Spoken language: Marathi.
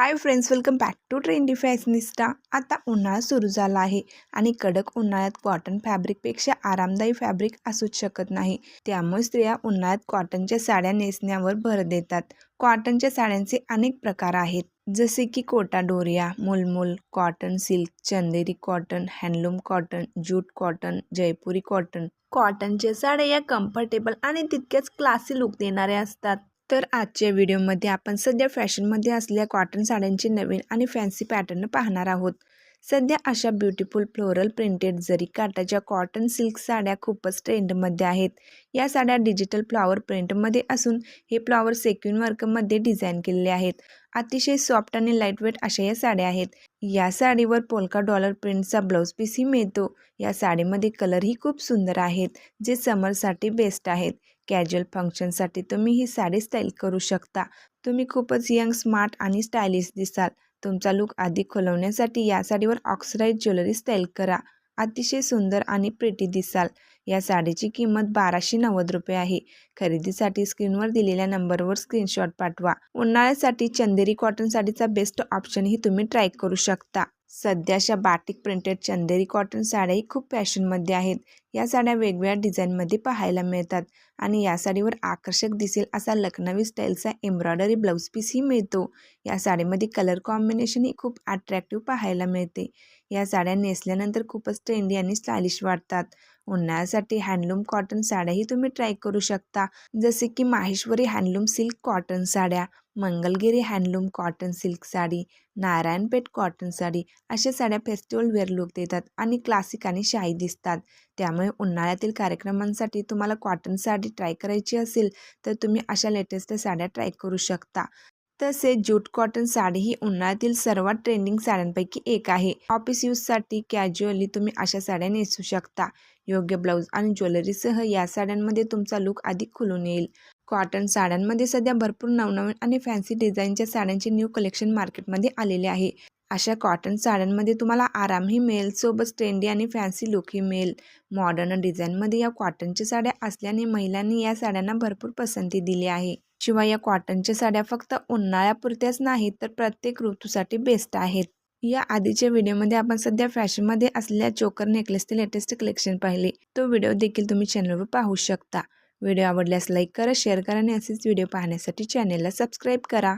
Hi friends welcome back to trendy fashionista आता उन्हाळा सुरू झाला आहे आणि कडक उन्हाळ्यात कॉटन फॅब्रिकपेक्षा आरामदायी फॅब्रिक असूच शकत नाही. त्यामुळे स्त्रिया उन्हाळ्यात कॉटनच्या साड्या नेसण्यावर भर देतात. कॉटनच्या साड्यांचे अनेक प्रकार आहेत. जसे की Kota Doria mulmul cotton silk Chanderi cotton handloom cotton jute cotton Jaipuri cotton कॉटनच्या साड्या या कम्फर्टेबल आणि तितक्याच क्लासी लुक देणाऱ्या असतात. तर आजच्या व्हिडिओमध्ये आपण सध्या फॅशनमध्ये असलेल्या कॉटन साड्यांचे नवीन आणि फॅन्सी पॅटर्न पाहणार आहोत. सध्या अशा ब्युटिफुल फ्लोरल प्रिंटेड जरी काटाच्या कॉटन सिल्क साड्या खूपच ट्रेंडमध्ये आहेत. या साड्या डिजिटल फ्लॉवर प्रिंटमध्ये असून हे फ्लॉवर सेक्युन वर्कमध्ये डिझाईन केलेले आहेत. अतिशय सॉफ्ट आणि लाईटवेट अशा या साड्या आहेत. या साडीवर पोलका डॉलर प्रिंटचा ब्लाऊज पीसही मिळतो. या साडीमध्ये कलरही खूप सुंदर आहेत जे समरसाठी बेस्ट आहेत. कॅज्युअल फंक्शनसाठी तुम्ही ही साडी स्टाईल करू शकता. तुम्ही खूपच यंग स्मार्ट आणि स्टायलिश दिसाल. तुमचा लुक अधिक खोलवण्यासाठी या साडीवर ऑक्सिडाईज ज्वेलरी स्टाईल करा. अतिशय सुंदर आणि प्रिटी दिसाल. या साडीची किंमत बाराशे नव्वद रुपये आहे. खरेदीसाठी स्क्रीनवर दिलेल्या नंबरवर स्क्रीनशॉट पाठवा. उन्हाळ्यासाठी चंदेरी कॉटन साडीचा बेस्ट ऑप्शनही तुम्ही ट्राय करू शकता. सध्याच्या बाटिक प्रिंटेड चंदेरी कॉटन साड्याही खूप फॅशनमध्ये आहेत. या साड्या वेगवेगळ्या डिझाईनमध्ये पाहायला मिळतात आणि या साडीवर आकर्षक दिसेल असा लखनवी स्टाईलचा एम्ब्रॉयडरी ब्लाऊज पीसही मिळतो. या साडीमध्ये कलर कॉम्बिनेशनही खूप अट्रॅक्टिव्ह पाहायला मिळते. या साड्या नेसल्यानंतर खूपच ट्रेंडी आणि स्टायलिश वाटतात. उन्हाळ्यासाठी हँडलूम कॉटन साड्याही तुम्ही ट्राय करू शकता. जसे की माहेश्वरी हँडलूम सिल्क कॉटन साड्या Mangalagiri handloom cotton silk sari Narayanpet cotton sari अशा साड्या फेस्टिवल वेअर लुक देतात आणि क्लासिक आणि शाही दिसतात. त्यामुळे उन्हाळ्यातील कार्यक्रमांसाठी तुम्हाला कॉटन साडी ट्राय करायची असेल तर तुम्ही अशा लेटेस्ट साड्या ट्राय करू शकता. तसेच ज्यूट कॉटन साडी ही उन्हाळ्यातील सर्वात ट्रेंडिंग साड्यांपैकी एक आहे. ऑफिस यूजसाठी कॅज्युअली तुम्ही अशा साड्या नेसू शकता. योग्य ब्लाऊज आणि ज्वेलरीसह या साड्यांमध्ये तुमचा लुक अधिक खुलून येईल. कॉटन साड्यांमध्ये सध्या भरपूर नवनवीन आणि फॅन्सी डिझाईनच्या साड्यांचे न्यू कलेक्शन मार्केटमध्ये आलेले आहे. अशा कॉटन साड्यांमध्ये तुम्हाला आरामही मिळेल सोबत ट्रेंडी आणि फॅन्सी लुकही मिळेल. मॉडर्न डिझाईनमध्ये या कॉटनच्या साड्या असल्याने महिलांनी या साड्यांना भरपूर पसंती दिली आहे. शिवाय या कॉटनच्या साड्या फक्त उन्हाळ्यापुरत्याच नाहीत तर प्रत्येक ऋतूसाठी बेस्ट आहेत. या आधीच्या व्हिडिओमध्ये आपण सध्या फॅशनमध्ये असलेल्या चोकर नेकलेसचे लेटेस्ट कलेक्शन पाहिले. तो व्हिडिओ देखील तुम्ही चॅनलवर पाहू शकता. व्हिडिओ आवडल्यास लाईक करा शेअर करा आणि असेच व्हिडिओ पाहण्यासाठी चॅनलला सबस्क्राईब करा.